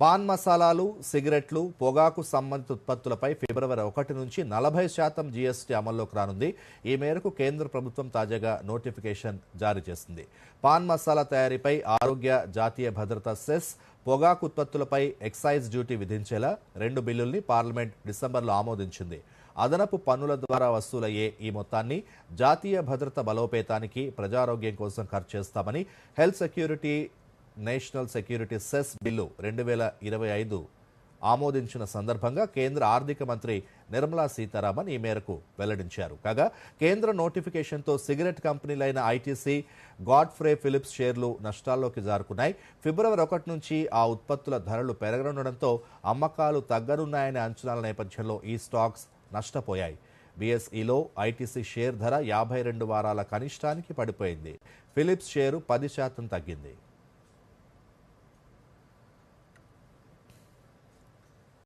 Pan మసాలాలు సిగరెట్లు పొగాకు సంబంధిత ఉత్పత్తులపై ఫిబ్రవరి ఒకటి నుంచి నలభై శాతం జీఎస్టీ అమల్లోకి రానుంది. ఈ మేరకు కేంద్ర ప్రభుత్వం తాజాగా నోటిఫికేషన్ జారీ చేసింది. పాన్ మసాలా తయారీపై ఆరోగ్య జాతీయ భద్రత సెస్ పొగాకు ఉత్పత్తులపై ఎక్సైజ్ డ్యూటీ విధించేలా రెండు బిల్లుల్ని పార్లమెంట్ డిసెంబర్లో ఆమోదించింది. అదనపు పన్నుల ద్వారా వసూలయ్యే ఈ మొత్తాన్ని జాతీయ భద్రత బలోపేతానికి ప్రజారోగ్యం కోసం ఖర్చు చేస్తామని health security national security cess bill రెండు వేల ఇరవై ఐదు ఆమోదించిన సందర్భంగా కేంద్ర ఆర్థిక మంత్రి నిర్మలా సీతారామన్ ఈ మేరకు వెల్లడించారు. కాగా కేంద్ర నోటిఫికేషన్తో సిగరెట్ కంపెనీలైన ఐటీసీ గాడ్ఫ్రే ఫిలిప్స్ షేర్లు నష్టాల్లోకి జారుకున్నాయి. ఫిబ్రవరి ఒకటి నుంచి ఆ ఉత్పత్తుల ధరలు పెరగనుండడంతో అమ్మకాలు తగ్గనున్నాయనే అంచనాల నేపథ్యంలో ఈ స్టాక్స్ నష్టపోయాయి. బీఎస్ఈలో ఐటీసీ షేర్ ధర యాభై రెండు వారాల కనిష్టానికి పడిపోయింది. ఫిలిప్స్ షేరు పది శాతం తగ్గింది.